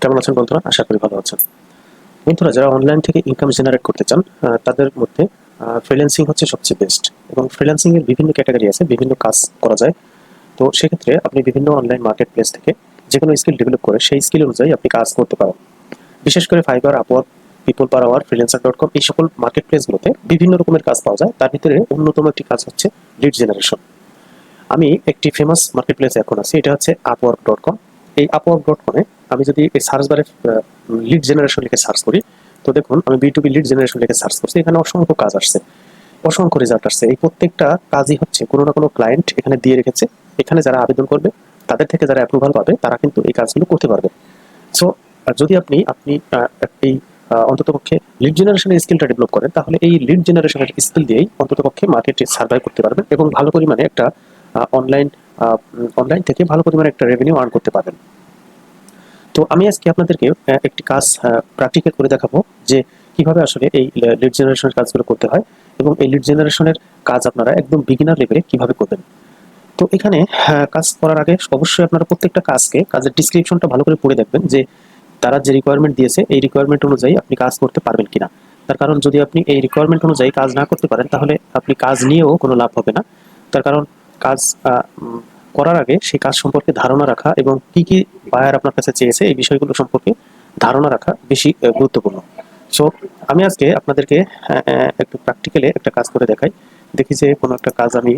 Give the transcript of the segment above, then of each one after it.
কেমন আছেন বন্ধুরা? আশা করি ভালো আছেন। বন্ধুরা, যারা অনলাইন থেকে ইনকাম জেনারেট করতে চান তাদের মধ্যে ফ্রিল্যান্সিং হচ্ছে সবচেয়ে বেস্ট এবং ফ্রিল্যান্সিং এর বিভিন্ন ক্যাটাগরি আছে, বিভিন্ন কাজ করা যায়। তো সেক্ষেত্রে আপনি বিভিন্ন অনলাইন মার্কেট প্লেস থেকে যে কোনো স্কিল ডেভেলপ করে সেই স্কিল অনুযায়ী আপনি কাজ করতে পারেন। বিশেষ করে Fiverr Upwork People Per Hour Freelancer dot com এই সকল মার্কেট প্লেসগুলোতে বিভিন্ন রকমের কাজ পাওয়া যায়। তার ভিতরে অন্যতম একটি কাজ হচ্ছে লিড জেনারেশন আমি একটি ফেমাস মার্কেট প্লেসে এখন আছি, এটা হচ্ছে আপওয়ার্ক ডট কম এই আপওয়ার্ক ডট কমে আমি যদি এই সার্চ বারে লিড জেনারেশন লিখে সার্চ করি, তো দেখুন আমি B to B lead generation লিখে সার্চ করছি। এখানে অসংখ্য কাজ আসছে, অসংখ্য রেজাল্ট আসছে। এই প্রত্যেকটা কাজই হচ্ছে কোনো না কোনো ক্লায়েন্ট এখানে দিয়ে রেখেছে। এখানে যারা আবেদন করবে, তাদের থেকে যারা অ্যাপ্রুভাল পাবে, তারা কিন্তু এই কাজগুলো করতে পারবে। সো যদি আপনি আপনি এই অন্তত পক্ষে লিড জেনারেশনের স্কিলটা ডেভেলপ করেন, তাহলে এই লিড জেনারেশনের স্কিল দিয়েই অন্ততপক্ষে মার্কেটে সার্ভাইভ করতে পারবেন এবং ভালো পরিমাণে একটা অনলাইন অনলাইন থেকে ভালো পরিমাণে একটা রেভিনিউ আর্ন করতে পারবেন। তো আমি আজকে আপনাদেরকে একটি কাজ প্র্যাকটিক্যাল করে দেখাবো যে কীভাবে আসলে এই লিড জেনারেশনের কাজগুলো করতে হয় এবং এই লিড জেনারেশনের কাজ আপনারা একদম বিগিনার লেভেলে কীভাবে করবেন। তো এখানে কাজ করার আগে অবশ্যই আপনারা প্রত্যেকটা কাজকে, কাজের ডিসক্রিপশনটা ভালো করে পড়ে দেখবেন যে তারা যে রিকোয়ারমেন্ট দিয়েছে, এই রিকোয়ারমেন্ট অনুযায়ী আপনি কাজ করতে পারবেন কিনা। তার কারণ যদি আপনি এই রিকোয়ারমেন্ট অনুযায়ী কাজ না করতে পারেন, তাহলে আপনি কাজ নিয়েও কোনো লাভ হবে না। তার কারণ কাজ করার আগে সেই কাজ সম্পর্কে ধারণা রাখা এবং কি কি বায়ার আপনার কাছে চেয়েছে এই বিষয়গুলো সম্পর্কে ধারণা রাখা বেশি গুরুত্বপূর্ণ। সো আমি আজকে আপনাদেরকে একটু প্র্যাকটিক্যালি একটা কাজ করে দেখাই। দেখি যে কোনো একটা কাজ আমি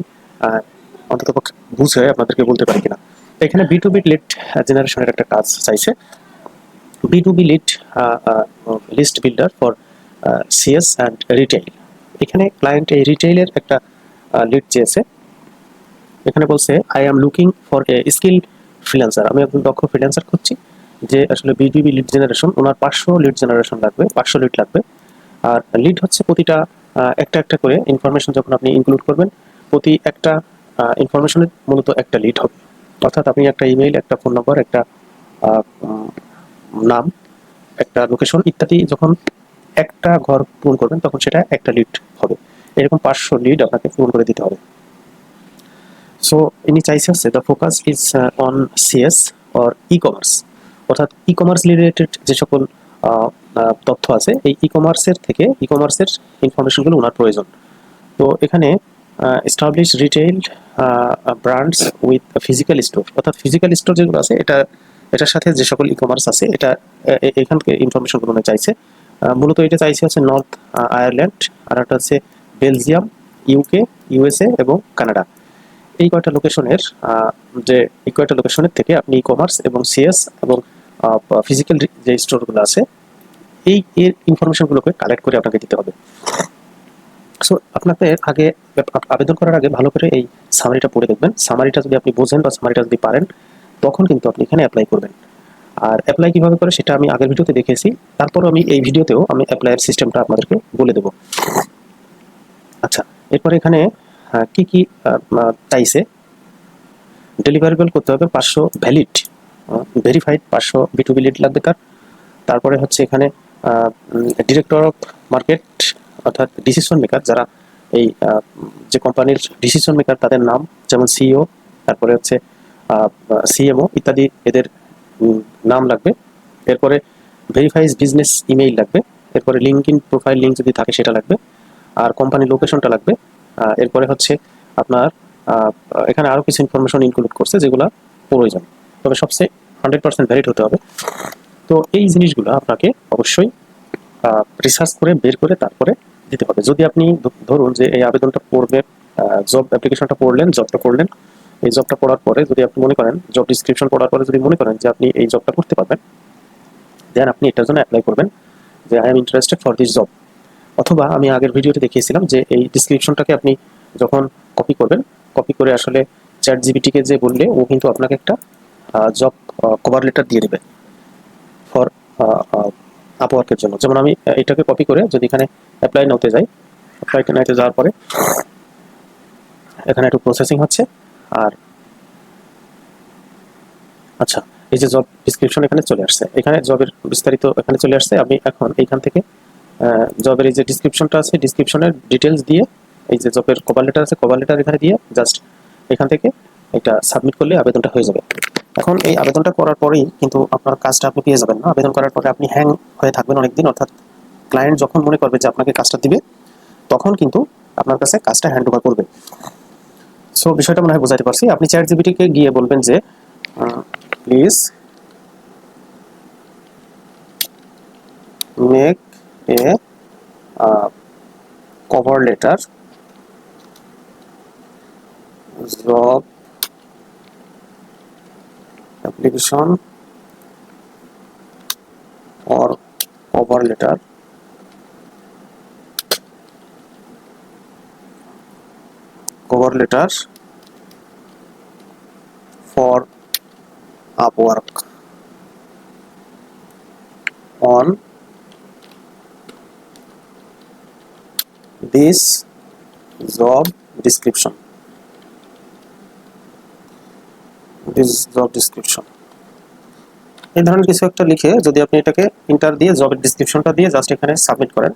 অন্তত বুঝে আপনাদেরকে বলতে পারি কিনা। এখানে বি টু বি লিড জেনারেশনের একটা কাজ চাইছে। B to B lead list builder for CS and retail এখানে ক্লায়েন্ট এই রিটেইলের একটা লিড চেয়েছে। এখানে বলছে I am looking for a skill freelancer আমি একজন দক্ষ ফ্রিল্যান্সার খুঁজছি যে আসলে বিডিবি লিড জেনারেশন ওনার পাঁচশো লিড জেনারেশন লাগবে, পাঁচশো লিড লাগবে। আর লিড হচ্ছে প্রতিটা একটা একটা করে ইনফরমেশন যখন আপনি ইনক্লুড করবেন, প্রতি একটা ইনফরমেশনের মূলত একটা লিড হবে। অর্থাৎ আপনি একটা ইমেইল একটা ফোন নম্বর একটা নাম, একটা লোকেশন ইত্যাদি যখন একটা ঘর পূরণ করবেন, তখন সেটা একটা লিড হবে। এরকম পাঁচশো লিড আপনাকে পূরণ করে দিতে হবে। সো ইনি চাইছে the focus is on CS or e commerce অর্থাৎ ই কমার্স রিলেটেড যে সকল তথ্য আছে, এই ই কমার্সের থেকে ই কমার্সের ইনফরমেশনগুলো ওনার প্রয়োজন। তো এখানে establish retail brands with physical store অর্থাৎ ফিজিক্যাল স্টোর যেগুলো আছে, এটা, এটার সাথে যে সকল ই কমার্স আছে, এটা এখান থেকে ইনফরমেশনগুলো চাইছে। মূলত এটা চাইছে হচ্ছে নর্থ আয়ারল্যান্ড আর একটা হচ্ছে বেলজিয়াম ইউকে ইউএসএ এবং কানাডা এই কয়টা লোকেশনের যে এই কয়টা লোকেশনের থেকে আপনি ই কমার্স এবং সিএস এবং ফিজিক্যাল যে স্টোরগুলো আছে, এই এর ইনফরমেশনগুলোকে কালেক্ট করে আপনাকে দিতে হবে। সো আপনাকে আগে আবেদন করার আগে ভালো করে এই সামারিটা পড়ে দেখবেন। সামারিটা যদি আপনি বোঝেন বা সামারিটা যদি পারেন, তখন কিন্তু আপনি এখানে অ্যাপ্লাই করবেন। আর অ্যাপ্লাই কীভাবে করে সেটা আমি আগের ভিডিওতে দেখেছি, তারপরও আমি এই ভিডিওতেও আমি অ্যাপ্লাইয়ের সিস্টেমটা আপনাদেরকে বলে দেবো। আচ্ছা এরপরে এখানে কি কি চাইছে? ডেলিভারেবল করতে হবে পাঁচশো ভ্যালিড ভেরিফাইড পাঁচশো বিটুবি লিড লাগবে তার। তারপরে হচ্ছে এখানে ডিরেক্টর অফ মার্কেট অর্থাৎ ডিসিশন মেকার যারা এই যে কোম্পানির ডিসিশন মেকার তাদের নাম, যেমন সিইও তারপরে হচ্ছে সিএমও ইত্যাদি, এদের নাম লাগবে। এরপরে ভেরিফাইজ বিজনেস ইমেইল লাগবে। এরপরে লিঙ্ক ইন প্রোফাইল লিঙ্ক যদি থাকে সেটা লাগবে। আর কোম্পানির লোকেশনটা লাগবে। এরপরে হচ্ছে আপনার এখানে আরও কিছু ইনফরমেশন ইনক্লুড করছে যেগুলো প্রয়োজন। তবে সবচেয়ে হান্ড্রেড পার্সেন্ট ভ্যালিড হতে হবে। তো এই জিনিসগুলো আপনাকে অবশ্যই রিসার্চ করে বের করে তারপরে দিতে হবে। যদি আপনি ধরুন যে এই আবেদনটা পড়বে জব অ্যাপ্লিকেশনটা পড়লেন জবটা করলেন, এই জবটা পড়ার পরে যদি আপনি মনে করেন জব ডিসক্রিপশন পড়ার পরে যদি মনে করেন যে আপনি এই জবটা করতে পারবেন দেন আপনি এটার জন্য অ্যাপ্লাই করবেন যে I am interested for this job অথবা আমি আগের ভিডিওতে দেখিয়েছিলাম যে এই ডিসক্রিপশনটাকে আপনি যখন কপি করবেন কপি করে আসলে চ্যাট জিবিটিকে যে বললে, ও কিন্তু আপনাকে একটা জব কভার লেটার দিয়ে দেবে ফর আপওয়ার্কের জন্য। যেমন আমি এটাকে কপি করে যদি এখানে অ্যাপ্লাই নাওতে যাই অ্যাপ্লাই নাইতে যাওয়ার পরে এখানে একটু প্রসেসিং হচ্ছে আর আচ্ছা এই যে জব ডিসক্রিপশন এখানে চলে আসছে। এখানে জবের বিস্তারিত এখানে চলে আসছে। আমি এখন এইখান থেকে জবের এই যে ডিসক্রিপশনটা আছে ডিসক্রিপশনের ডিটেলস দিয়ে, এই যে জবের কভার লেটার আছে কভার লেটার এখানে দিয়ে জাস্ট এখান থেকে এটা সাবমিট করলে আবেদনটা হয়ে যাবে। এখন এই আবেদনটা করার পরেই কিন্তু আপনার কাজটা আপনি পেয়ে যাবেন না। আবেদন করার পরে আপনি হ্যাং হয়ে থাকবেন অনেকদিন, অর্থাৎ ক্লায়েন্ট যখন মনে করবে যে আপনাকে কাজটা দিবে, তখন কিন্তু আপনার কাছে কাজটা হ্যান্ড ওভার করবে। সো বিষয়টা মনে হয় বোঝাতে পারছি। আপনি চ্যাট জিবিটিকে গিয়ে বলবেন যে please make a cover letter job application or cover letter cover letter for Upwork this job description. This job description এই ধরনের কিছু একটা লিখে যদি আপনি এটাকে ইন্টার দিয়ে জবের ডিসক্রিপশনটা দিয়ে জাস্ট এখানে সাবমিট করেন,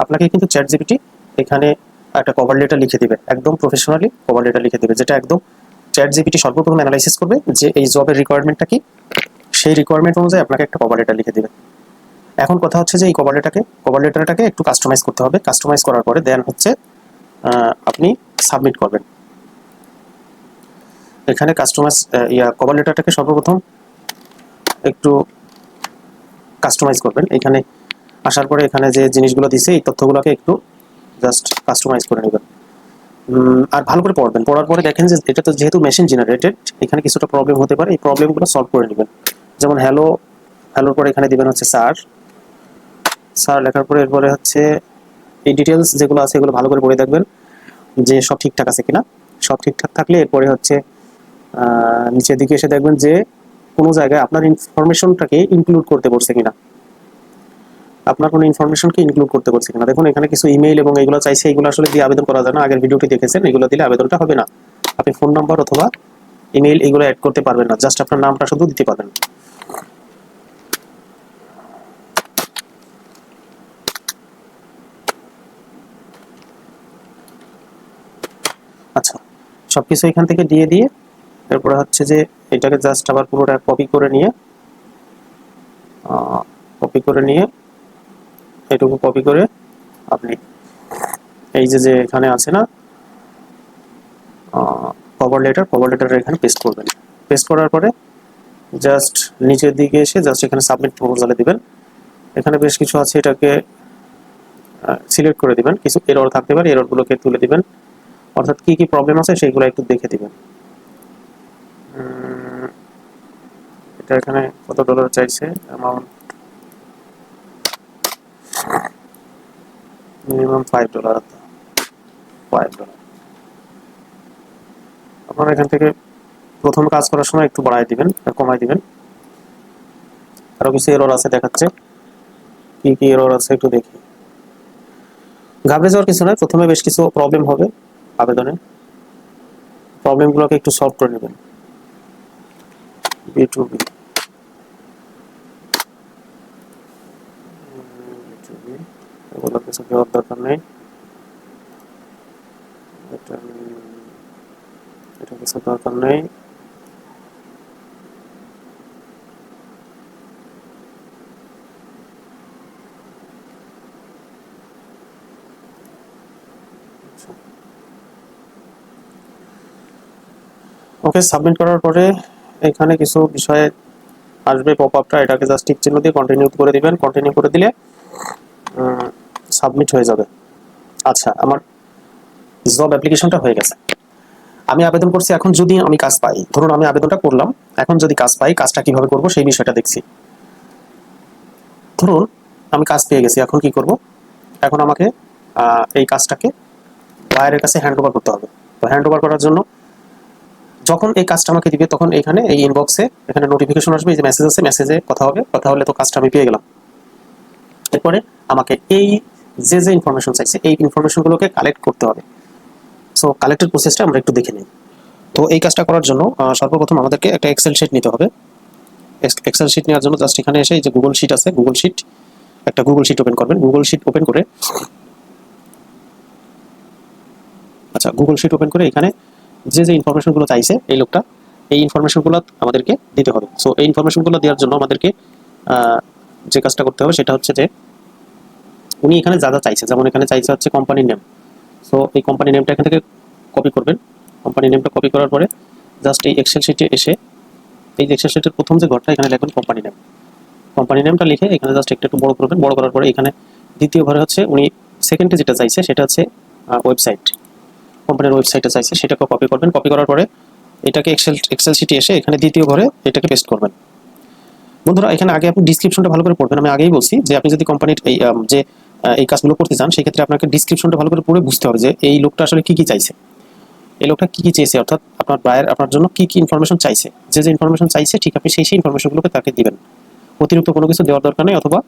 আপনাকে কিন্তু চ্যাট জিপিটি এখানে একটা কভার লেটার লিখে দিবে, একদম প্রফেশনালি কভার লেটার লিখে দিবে, যেটা একদম চ্যাট জিপিটি সর্বপ্রথম অ্যানালাইসিস করবে যে এই জবের রিকোয়ারমেন্টটা কি। সেই রিকোয়ারমেন্ট অনুযায়ী আপনাকে একটা কভার লেটার লিখে দিবে। এখন কথা হচ্ছে যে এই কভার লেটারকে কভার লেটারটাকে একটু কাস্টমাইজ করতে হবে। কাস্টমাইজ করার পরে দেন হচ্ছে আপনি সাবমিট করবেন। এখানে কাস্টমাইজ ইয়া কভার লেটারটাকে সর্বপ্রথম একটু কাস্টমাইজ করবেন। এখানে আসার পরে এখানে যে জিনিসগুলো দিছে, এই তথ্যগুলোকে একটু জাস্ট কাস্টমাইজ করে নেবেন। আর ভালো করে পড়বেন। পড়ার পরে দেখেন যে এটা তো যেহেতু মেশিন জেনারেটেড এখানে কিছুটা প্রবলেম হতে পারে। এই প্রবলেমগুলো সলভ করে নেবেন। যেমন হ্যালো হ্যালোর পরে এখানে দিবেন হচ্ছে স্যার স্যার লেখার পরে এরপরে হচ্ছে এই ডিটেলস যেগুলো আছে এগুলো ভালো করে পড়ে দেখবেন যে সব ঠিকঠাক আছে কিনা। সব ঠিকঠাক থাকলে এরপরে হচ্ছে নিচের দিকে এসে দেখবেন যে কোনো জায়গায় আপনার ইনফরমেশনটাকে ইনক্লুড করতে পারছে কিনা। আপনার কোনো ইনফরমেশনকে ইনক্লুড করতে পারছে কিনা। দেখুন, এখানে কিছু ইমেইল এবং এগুলো চাইছে, এগুলো আসলে দিয়ে আবেদন করা যায় না। আগের ভিডিওটি দেখেছেন, এগুলো দিলে আবেদনটা হবে না। আপনি ফোন নাম্বার অথবা ইমেইল এগুলো অ্যাড করতে পারবেন না। জাস্ট আপনার নামটা শুধু দিতে পারবেন আচ্ছা সব কিছু এখান থেকে দিয়ে দিয়ে, তারপরে হচ্ছে যে এটাকে জাস্ট আবার পুরোটা কপি করে নিয়ে কপি করে নিয়ে এটুকু কপি করে আপনি এই যে যে এখানে আছে না কভার লেটার কভার লেটার এখানে পেস্ট করবেন। পেস্ট করার পরে জাস্ট নিচের দিকে এসে জাস্ট এখানে সাবমিট প্রপোজালে দিবেন। এখানে বেশ কিছু আছে এটাকে সিলেক্ট করে দিবেন। কিছু এরর থাকতে পারে এররগুলোকে তুলে দিবেন। অর্থাৎ কি কি প্রবলেম আছে সেগুলো একটু দেখে দিবেন। এটা এখানে কত ডলার চাইছে? Amount minimum five dollar five dollar আপনারা এখান থেকে প্রথম কাজ করার সময় একটু বাড়াই দিবেন কমাই দিবেন। আরও কিছু এরর আছে দেখাচ্ছে। কি কি এরর আছে একটু দেখি। ঘাবড়ে যাওয়ার কিছু নয় প্রথমে বেশ কিছু প্রবলেম হবে। আবেদনে। প্রবলেমগুলোকে একটু সলভ করে নেবেন। বি টু বি দরকার নেই। এটা দরকার নেই। ওকে সাবমিট করার পরে এখানে কিছু বিষয়ে আসবে পপ আপটা এটাকে জাস্ট টিক চিহ্ন দিয়ে কন্টিনিউ করে দিবেন। কন্টিনিউ করে দিলে সাবমিট হয়ে যাবে। আচ্ছা আমার জব অ্যাপ্লিকেশনটা হয়ে গেছে। আমি আবেদন করছি এখন যদি আমি কাজ পাই, ধরুন আমি আবেদনটা করলাম, এখন যদি কাজ পাই, কাজটা কীভাবে করব সেই বিষয়টা দেখছি। ধরুন আমি কাজ পেয়ে গেছি, এখন কি করব? এখন আমাকে এই কাজটাকে বাইরের কাছে হ্যান্ড ওভার করতে হবে। তো হ্যান্ড ওভার করার জন্য যখন এই কাজটা আমাকে দিবে, তখন এখানে এই ইনবক্সে এখানে নোটিফিকেশন আসবে, এই যে মেসেজ আছে মেসেজে কথা হবে, কথা হলে তো কাজটা আমি পেয়ে গেলাম। এরপরে আমাকে এই যে যে ইনফরমেশন চাইছে, এই ইনফরমেশনগুলোকে কালেক্ট করতে হবে। সো কালেক্টের প্রসেসটা আমরা একটু দেখে নিই। তো, এই কাজটা করার জন্য সর্বপ্রথম আমাদেরকে একটা এক্সেল শিট নিতে হবে। এক্সেল শিট নেওয়ার জন্য জাস্ট এখানে এসে এই যে গুগল শিট আছে গুগল শিট একটা গুগল শিট ওপেন করবেন। গুগল শিট ওপেন করে আচ্ছা গুগল শিট ওপেন করে এখানে যে যে ইনফরমেশনগুলো চাইছে এই লোকটা, এই ইনফরমেশনগুলো আমাদেরকে দিতে হবে। সো এই ইনফরমেশনগুলো দেওয়ার জন্য আমাদেরকে যে কাজটা করতে হবে সেটা হচ্ছে যে, উনি এখানে যা যা চাইছে, যেমন এখানে চাইছে হচ্ছে কোম্পানির নেম সো এই কোম্পানি নেমটা এখান থেকে কপি করবেন। কোম্পানি নেমটা কপি করার পরে জাস্ট এই এক্সেল শিটে এসে, এই এক্সেল শিটের প্রথম যে ঘরটা এখানে লিখবেন কোম্পানি নেম কোম্পানি নেমটা লিখে এখানে জাস্ট একটু একটু বড় করবেন। বড় করার পরে এখানে দ্বিতীয় ঘরে হচ্ছে উনি সেকেন্ডে যেটা চাইছে সেটা হচ্ছে ওয়েবসাইট কোম্পানির ওয়েবসাইটে চাইছে, সেটাকে কপি করবেন। কপি করার পরে এটাকে এক্সেল এক্সেল সিটি এসে এখানে দ্বিতীয় ঘরে এটাকে পেস্ট করবেন। বন্ধুরা, এখানে আগে আপনি ডিসক্রিপশনটা ভালো করে পড়বেন। আমি আগেই বলছি যে আপনি যদি কোম্পানির এই যে এই কাজগুলো করতে চান, সেক্ষেত্রে আপনাকে ডিসক্রিপশনটা ভালো করে পড়ে বুঝতে হবে যে এই লোকটা আসলে কি কি চাইছে। এই লোকটা কি কি চেয়েছে, অর্থাৎ আপনার বায়ের আপনার জন্য কি কি ইনফরমেশন চাইছে। যে যে ইনফরমেশন চাইছে, ঠিক আপনি সেই সেই ইনফরমেশনগুলোকে তাকে দিবেন। অতিরিক্ত কোনো কিছু দেওয়ার দরকার নেই অথবা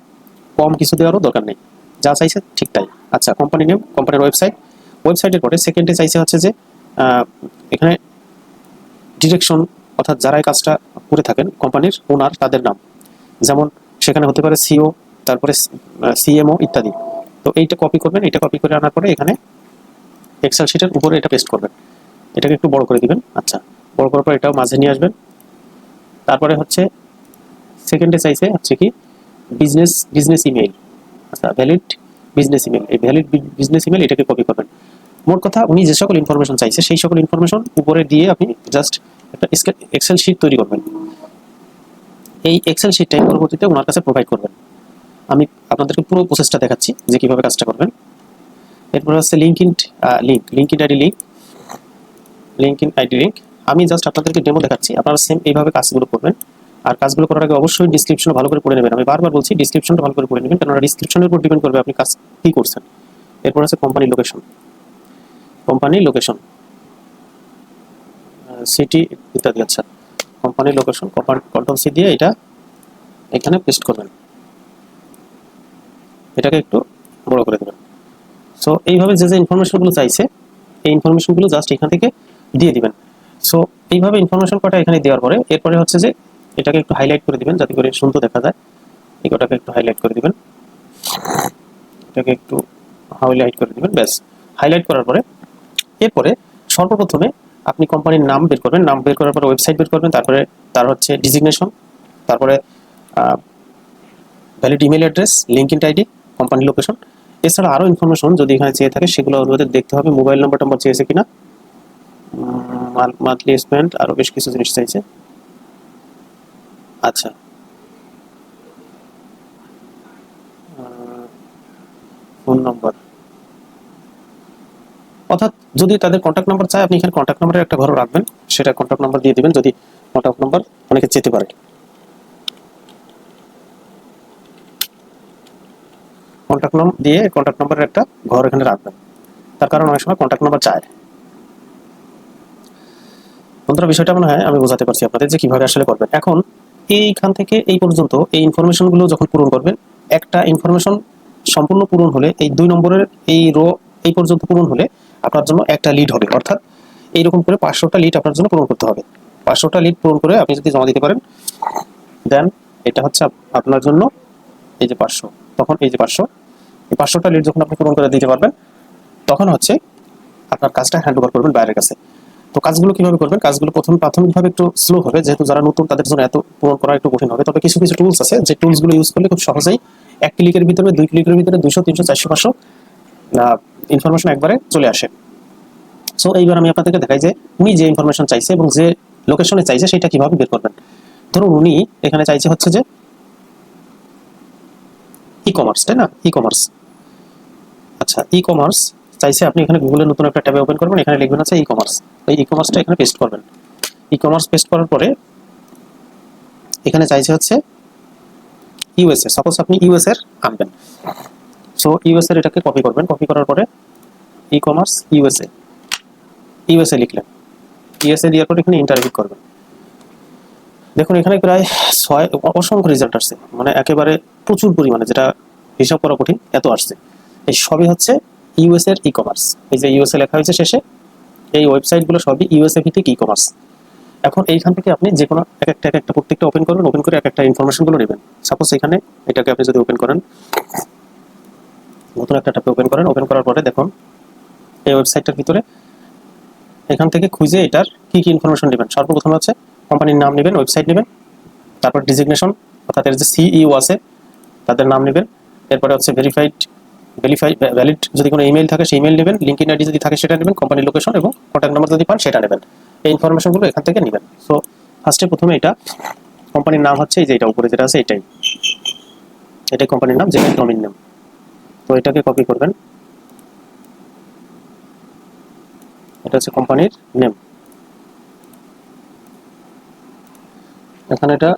কম কিছু দেওয়ারও দরকার নেই। যা চাইছে, ঠিক তাই। আচ্ছা কোম্পানি নেম কোম্পানির ওয়েবসাইট ওয়েবসাইটের পরে সেকেন্ডে চাইছে হচ্ছে যে এখানে ডিরেকশন অর্থাৎ যারা এই কাজটা করে থাকেন কোম্পানির ওনার তাদের নাম। যেমন সেখানে হতে পারে সিও তারপরে সিএমও ইত্যাদি। তো এইটা কপি করবেন এটা কপি করে আনার পরে এখানে এক্সেল শিটের উপরে এটা পেস্ট করবেন। এটাকে একটু বড় করে দিবেন আচ্ছা। বড় করার পর এটাও মাঝে নিয়ে আসবেন। তারপরে হচ্ছে সেকেন্ডে চাইছে হচ্ছে কি বিজনেস বিজনেস ইমেইল আচ্ছা ভ্যালিড বিজনেস ইমেল এই ভ্যালিড বিজনেস ইমেল এটাকে কপি করবেন। মোট কথা, উনি যে সকল ইনফরমেশন চাইছে, সেই সকল ইনফরমেশন উপরে দিয়ে আপনি জাস্ট একটা এক্সেল শিট তৈরি করবেন। এই এক্সেল শিটটাই পরবর্তীতে ওনার কাছে প্রোভাইড করবেন। আমি আপনাদেরকে পুরো প্রসেসটা দেখাচ্ছি যে কীভাবে কাজটা করবেন। এরপর হচ্ছে LinkedIn link LinkedIn ID link LinkedIn ID link আমি জাস্ট আপনাদেরকে ডেমো দেখাচ্ছি, আপনারা সেম এইভাবে কাজগুলো করবেন। আর কাজগুলো করার আগে অবশ্যই ডিসক্রিপশন ভালো করে পড়ে নেবেন। আমি বারবার বলছি ডিসক্রিপশনটা ভালো করে পড়ে নেবেন, কেননা ডিসক্রিপশনের উপর ডিপেন্ড করবে আপনি কাজ কী করছেন। এরপর আছে company location company location city ইত্যাদি আচ্ছা। কোম্পানি লোকেশন কন্ট্রোল সি দিয়ে এটা এখানে পেস্ট করবেন। এটাকে একটু বড় করে দেবেন। সো এইভাবে যে যে ইনফরমেশনগুলো চাইছে, এই ইনফরমেশনগুলো জাস্ট এখান থেকে দিয়ে দিবেন। সো এইভাবে ইনফরমেশন কটা এখানে দেওয়ার পরে, এরপরে হচ্ছে যে এটাকে একটু হাইলাইট করে দিবেন, যাতে করে সুন্দর দেখা যায়। এই একটু হাইলাইট করে দিবেন। এটাকে একটু হাইলাইট করে দিবেন, ব্যাস। হাইলাইট করার পরে, এরপরে সর্বপ্রথমে আপনি কোম্পানির নাম বের করবেন। নাম বের করার পরে ওয়েবসাইট বের করবেন, তারপরে তার হচ্ছে ডিজিগনেশন তারপরে valid email address LinkedIn ID company location এছাড়া আরও ইনফরমেশন যদি এখানে চেয়ে থাকে, সেগুলো আমাদের দেখতে হবে। মোবাইল নাম্বার টাম্বার চেয়েছে কিনা? মান্থলি স্পেন্ড আরও বেশ কিছু জিনিস চাইছে। আচ্ছা। Phone number. অর্থাৎ যদি তাদের কন্ট্যাক্ট নাম্বার চায়, আপনি এখানে কন্ট্যাক্ট নাম্বারের একটা ঘর রাখবেন। সেটা কন্ট্যাক্ট নাম্বার দিয়ে দিবেন, যদি কন্ট্যাক্ট নাম্বার অনেকে যেতে পারে। কন্ট্যাক্ট নাম দিয়ে কন্ট্যাক্ট নাম্বারের একটা ঘর এখানে রাখবেন। তার কারণ অনেক সময় কন্ট্যাক্ট নাম্বার চায়। বন্ধুরা, বিষয়টা মনে হয় আমি বোঝাতে পারছি আপনাদের যে কীভাবে আসলে করবেন। এখন এইখান থেকে এই পর্যন্ত এই ইনফরমেশনগুলো যখন পূরণ করবেন, একটা ইনফরমেশন সম্পূর্ণ পূরণ হলে, এই দুই নম্বরের এই রো এই পর্যন্ত পূরণ হলে আপনার জন্য একটা লিড হবে। অর্থাৎ এইরকম করে পাঁচশোটা লিড আপনার জন্য পূরণ করতে হবে। পাঁচশোটা লিড পূরণ করে আপনি যদি জমা দিতে পারেন, দেন এটা হচ্ছে আপ- আপনার জন্য এই যে পাঁচশো। তখন এই যে পাঁচশো, এই পাঁচশোটা লিড যখন আপনি পূরণ করে দিতে পারবেন, তখন হচ্ছে আপনার কাজটা হ্যান্ড ওভার করবেন বাইরের কাছে। তো কাজগুলো কীভাবে করবেন? কাজগুলো প্রথম প্রাথমিকভাবে একটু স্লো হবে, যেহেতু যারা নতুন তাদের জন্য এত পূরণ করা একটু কঠিন হবে। তবে কিছু কিছু টুলস আছে, যে টুলসগুলো ইউজ করলে খুব সহজেই এক ক্লিকের ভিতরে, দুই ক্লিকের ভিতরে, দুইশো, তিনশো, চারশো, পাঁচশো ইনফরমেশন একবারে চলে আসে। সো এইবার আমি আপনাদেরকে দেখাই যে উনি যে ইনফরমেশন চাইছে এবং যে লোকেশনে চাইছে, সেটা কীভাবে বের করবেন। ধরুন উনি এখানে চাইছে হচ্ছে যে ই কমার্স তাই না? ই কমার্স আচ্ছা ই কমার্স চাইছে আপনি এখানে গুগলের নতুন একটা ট্যাবে ওপেন করবেন, এখানে লিখবেন আছে ই কমার্স এই ই কমার্সটা এখানে পেস্ট করবেন। ই কমার্স পেস্ট করার পরে এখানে চাইছে হচ্ছে ইউএসএ সাপোজ আপনি ইউএস এর আনবেন। সো ইউএস এর এটাকে কপি করবেন। কপি করার পরে ই কমার্স ইউএসএ ইউএসএ লিখলেন। ইউএসএ দেওয়ার পরে এখানে ইন্টারভিউ করবেন। দেখুন, এখানে প্রায় ছয়, অসংখ্য রেজাল্ট আসছে। মানে একেবারে প্রচুর পরিমাণে, যেটা হিসাব করা কঠিন, এত আসছে। এই সবই হচ্ছে ইউএস এর ই কমার্স এই যে ইউএসএ লেখা হয়েছে শেষে, এই ওয়েবসাইটগুলো সবই ইউএসএ ভিত্তিক ই কমার্স এখন এইখান থেকে আপনি যে কোনো এক একটা এক একটা প্রত্যেকটা ওপেন করবেন ওপেন করে এক একটা ইনফরমেশনগুলো নেবেন। সাপোজ এখানে এটাকে আপনি যদি ওপেন করেন, নতুন একটা ট্যাবে ওপেন করেন ওপেন করার পরে দেখুন, এই ওয়েবসাইটটার ভিতরে এখান থেকে খুঁজে এটার কি কি ইনফরমেশন নেবেন। সর্বপ্রথম হচ্ছে কোম্পানির নাম নেবেন ওয়েবসাইট নেবেন, তারপর ডিজিগনেশন অর্থাৎ এর যে সিইও আছে, তাদের নাম নেবেন, এরপরে হচ্ছে ভেরিফাইড ভেরিফাই ভ্যালিড যদি কোনো ইমেল থাকে, সেই ইমেল নেবেন লিঙ্ক ইন আইডি যদি থাকে, সেটা নেবেন কোম্পানির লোকেশন এবং কন্ট্যাক্ট নাম্বার যদি পান, সেটা নেবেন। এই ইনফরমেশনগুলো এখান থেকে নেবেন। সো ফার্স্টে প্রথমে এটা কোম্পানির নাম হচ্ছে এই যে এটা, উপরে যেটা আছে এটাই। এটাই কোম্পানির নাম যেটা ডোমিন নাম তো এটাকে কপি করবেন। এটা হচ্ছে কোম্পানির নেম এখানে এটা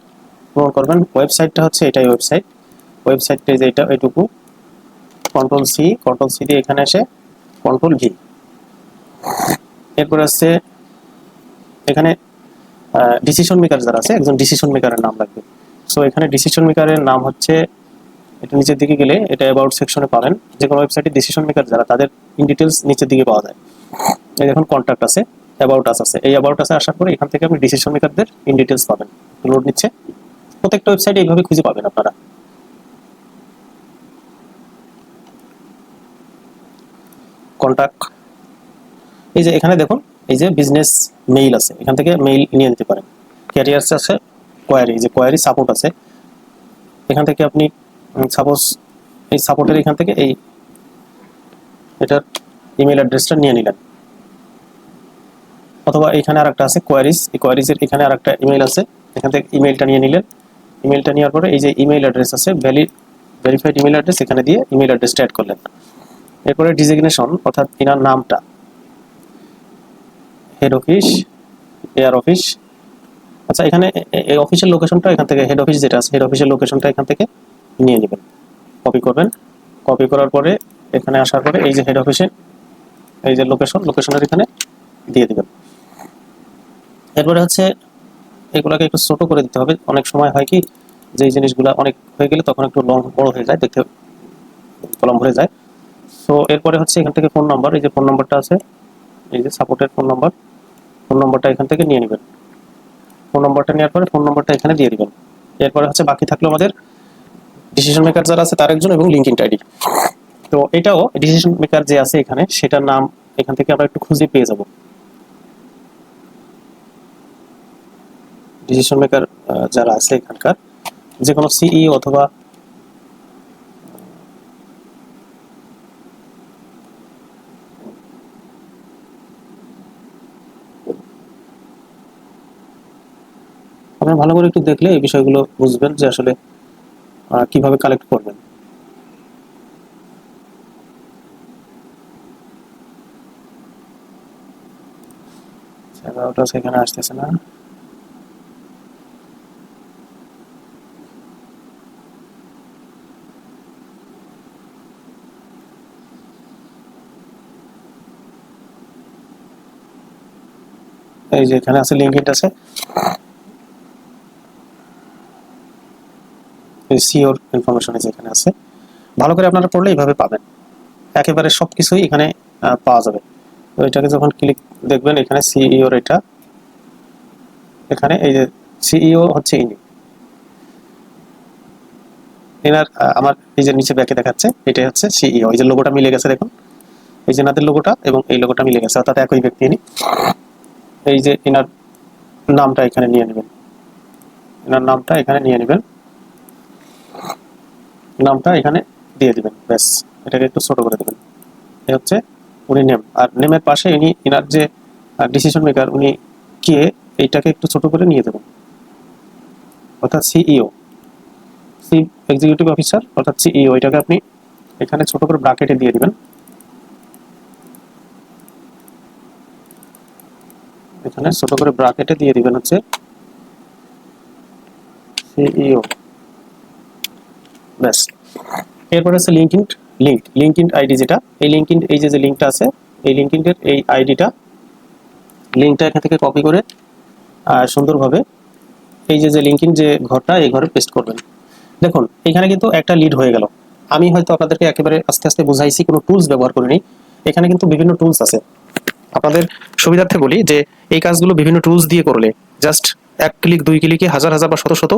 পূরণ করবেন। ওয়েবসাইটটা হচ্ছে এটাই ওয়েবসাইট ওয়েবসাইটটা যে এটা এইটুকু কন্ট্রোল সি কন্ট্রোল সি দিয়ে এখানে এসে কন্ট্রোল ভি এরপর আছে এখানে ডিসিশন মেকার যারা আছে, একজন ডিসিশন মেকারের নাম লাগবে। সো এখানে ডিসিশন মেকারের নাম হচ্ছে, এটা নিচের দিকে গেলে এটা অ্যাবাউট সেকশনে পাবেন। যে কোনো ওয়েবসাইটে ডিসিশন মেকার যারা, তাদের ইন ডিটেলস নিচের দিকে পাওয়া যায়। এই দেখুন কন্ট্যাক্ট আছে অ্যাবাউট আস আছে। এই অ্যাবাউট আসে আসার পরে এখান থেকে আপনি ডিসিশন মেকারদের ইন ডিটেলস পাবেন। লোড নিচ্ছে। প্রত্যেকটা ওয়েবসাইটে এইভাবে খুঁজে পাবেন আপনারা। কন্ট্যাক্ট এই যে এখানে দেখুন, এই যে বিজনেস মেইল আছে, এখান থেকে মেইল নিয়ে নিতে পারেন। ক্যারিয়ার্স আছে কোয়ারি যে কোয়ারি সাপোর্ট আছে। এখান থেকে আপনি সাপোজ এই সাপোর্টের এখান থেকে এই এটার ইমেল অ্যাড্রেসটা নিয়ে নিলেন। অথবা এখানে আরেকটা আছে কোয়ারিজ এই কোয়ারিজের এখানে আরেকটা ইমেল আছে। এখান থেকে ইমেলটা নিয়ে নিলেন। ইমেলটা নেওয়ার পরে এই যে ইমেল অ্যাড্রেস আছে ভ্যালিড ভেরিফাইড ইমেল অ্যাড্রেস এখানে দিয়ে ইমেল অ্যাড্রেসটা অ্যাড করলেন। এরপরে ডিজিগনেশন অর্থাৎ ইনার নামটা। হেড অফিস এয়ার অফিস আচ্ছা এখানে এই অফিসের লোকেশনটা এখান থেকে হেড অফিস যেটা আছে হেড অফিসের লোকেশনটা এখান থেকে নিয়ে নেবেন। কপি করবেন। কপি করার পরে এখানে আসার পরে এই যে হেড অফিসে এই যে লোকেশন লোকেশনের এখানে দিয়ে দেবেন। এরপরে হচ্ছে এগুলোকে একটু ছোট করে দিতে হবে। অনেক সময় হয় কি যে জিনিসগুলো অনেক হয়ে গেলে তখন একটু লং বড় হয়ে যায়, দেখতে কলম ভরে যায়। সো এরপরে হচ্ছে এখান থেকে ফোন নাম্বার এই যে ফোন নাম্বারটা আছে, এই যে সাপোর্টের ফোন নাম্বার ফোন নাম্বারটা এখান থেকে নিয়ে নেবেন। ফোন নাম্বারটা নেওয়ার পরে ফোন নাম্বারটা এখানে দিয়ে দিবেন। এরপরে হচ্ছে বাকি থাকল আমাদের ডিসিশন মেকার যারা আছে তার একজন এবং লিঙ্কিং আইডি তো এটাও ডিসিশন মেকার যে আছে এখানে, সেটার নাম এখান থেকে আমরা একটু খুঁজে পেয়ে যাব। ডিসিশন মেকার যারা আছে এখানকার যে কোনো সিই অথবা ভালো করে একটু দেখলে এই বিষয়গুলো বুঝবেন যে আসলে কীভাবে কালেক্ট করবেন। আসতেছে না। এই যে এখানে আছে লিঙ্ক আছে। সিওর ইনফরমেশন এখানে আছে। ভালো করে আপনারা পড়লে এইভাবে পাবেন। একেবারে সব কিছুই এখানে পাওয়া যাবে। তো এটাকে যখন ক্লিক দেখবেন, এখানে সিইওর এটা। এখানে এই যে সিইও হচ্ছে ইনি। এনার আমার এই যে নিচে ব্যাকে দেখাচ্ছে, এটাই হচ্ছে সিইও এই যে লোগোটা মিলে গেছে দেখুন। এই যে এনাদের লোগোটা এবং এই লোগোটা মিলে গেছে, অর্থাৎ একই ব্যক্তি ইনি। এই যে এনার নামটা এখানে নিয়ে নেবেন। এনার নামটা এখানে নিয়ে নেবেন। নামটা এখানে দিয়ে দিবেন। ব্যাস, এটাকে একটু ছোট করে দেবেন। এ হচ্ছে উনি নেম আর নেমের পাশে ইনি, ইনার যে ডিসিশন মেকার উনি কে, এইটাকে একটু ছোট করে নিয়ে দেবেন। অর্থাৎ সিইও চিফ এক্সিকিউটিভ অফিসার অর্থাৎ সিইও এটাকে আপনি এখানে ছোট করে ব্রাকেটে দিয়ে দিবেন। এখানে ছোট করে ব্রাকেটে দিয়ে দিবেন হচ্ছে সিইও ব্যাস। এরপর আছে লিঙ্কড লিঙ্ক লিঙ্কড আইডি যেটা, এই লিঙ্কড এই যে যে লিঙ্কটা আছে, এই লিঙ্কডের এই আইডিটা লিঙ্কটা এখান থেকে কপি করে সুন্দরভাবে এই যে যে লিঙ্কইন যে ঘরটা, এই ঘরে পেস্ট করবেন। দেখুন, এখানে কিন্তু একটা লিড হয়ে গেল। আমি হয়তো আপনাদেরকে একেবারে আস্তে আস্তে বুঝাইছি, কোনো টুলস ব্যবহার করিনি। এখানে কিন্তু বিভিন্ন টুলস আছে। আপনাদের সুবিধার্থে বলি যে, এই কাজগুলো বিভিন্ন টুলস দিয়ে করলে জাস্ট এক ক্লিক দুই ক্লিকে হাজার হাজার বা শত শত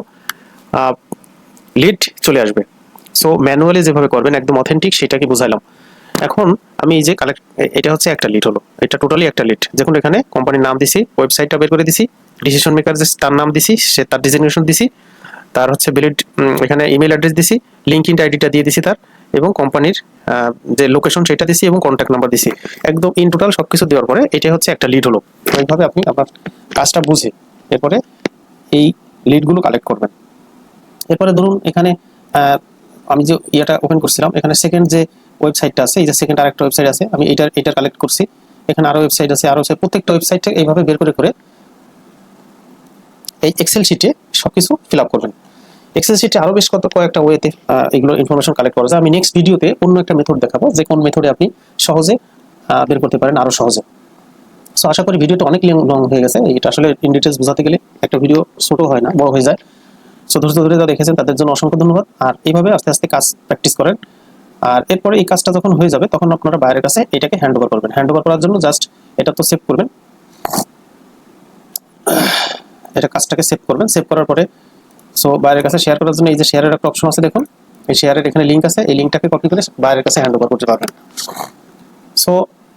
লিড চলে আসবে। সো ম্যানুয়ালি যেভাবে করবেন, একদম অথেন্টিক সেটাকে বুঝাইলাম এখন আমি এই যে কালেক্ট এটা হচ্ছে একটা লিড হলো। এটা টোটালি একটা লিড দেখুন এখানে কোম্পানির নাম দিছি ওয়েবসাইটটা বের করে দিছি ডিসিশন মেকার যে তার নাম দিছি, সে তার ডিজিগনেশন দিছি, তার হচ্ছে বিলিড এখানে ইমেল অ্যাড্রেস দিছি লিঙ্ক ইন আইডিটা দিয়ে দিছি তার, এবং কোম্পানির যে লোকেশন সেটা দিছি এবং কন্ট্যাক্ট নাম্বার দিছি। একদম ইন টোটাল সব কিছু দেওয়ার পরে এটা হচ্ছে একটা লিড হলো। এইভাবে আপনি আপনার কাজটা বুঝে, এরপরে এই লিডগুলো কালেক্ট করবেন। এরপরে ধরুন এখানে আমি যে ইয়েটা ওপেন করছিলাম, এখানে সেকেন্ড যে ওয়েবসাইটটা আছে, এই যে সেকেন্ড আরেকটা ওয়েবসাইট আছে, আমি এটার এটা কালেক্ট করছি। এখানে আরও ওয়েবসাইট আছে, আরও website- প্রত্যেকটা ওয়েবসাইটটা এইভাবে বের করে করে এই এক্সেল শিটে সবকিছু ফিল আপ করবেন। এক্সেল শিটে আরও বেশ কত, কয়েকটা ওয়েতে এগুলো ইনফরমেশন কালেক্ট করা যায়। আমি নেক্সট ভিডিওতে অন্য একটা মেথড দেখাবো, যে কোন মেথডে আপনি সহজে বের করতে পারেন আরও সহজে। সো আশা করি ভিডিওটা অনেক লং হয়ে গেছে। এটা আসলে ইন ডিটেলস বোঝাতে গেলে একটা ভিডিও ছোট হয় না, বড় হয়ে যায়। সো ধৈর্য ধরে যারা দেখেছেন তাদের জন্য অসংখ্য ধন্যবাদ। আর এইভাবে আস্তে আস্তে কাজ প্র্যাকটিস করেন। আর এরপরে এই কাজটা যখন হয়ে যাবে, তখন আপনারা বাইরের কাছে এটাকে হ্যান্ড ওভার করবেন। হ্যান্ড ওভার করার জন্য জাস্ট এটা তো সেভ করবেন। এটা কাজটাকে সেভ করবেন। সেভ করার পরে সো বাইরের কাছে শেয়ার করার জন্য এই যে শেয়ারের একটা অপশন আছে, দেখুন। এই শেয়ারের এখানে লিঙ্ক আছে। এই লিঙ্কটাকে কপি করে বাইরের কাছে হ্যান্ড ওভার করতে পারবেন। সো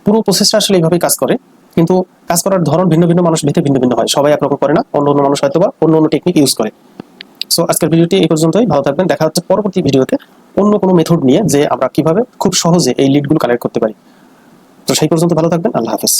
পুরো প্রসেসটা আসলে এইভাবেই কাজ করে। কিন্তু কাজ করার ধরন ভিন্ন ভিন্ন, মানুষ ভেতরে ভিন্ন ভিন্ন হয়। সবাই একরকম করে না। অন্য অন্য মানুষ হয়তো বা অন্য অন্য টেকনিক ইউজ করে। সো আজকের ভিডিওটি এই পর্যন্তই। ভালো থাকবেন। দেখা হচ্ছে পরবর্তী ভিডিওতে অন্য কোনো মেথড নিয়ে যে আমরা কীভাবে খুব সহজে এই লিডগুলো কালেক্ট করতে পারি। তো সেই পর্যন্ত ভালো থাকবেন। আল্লাহ হাফেজ।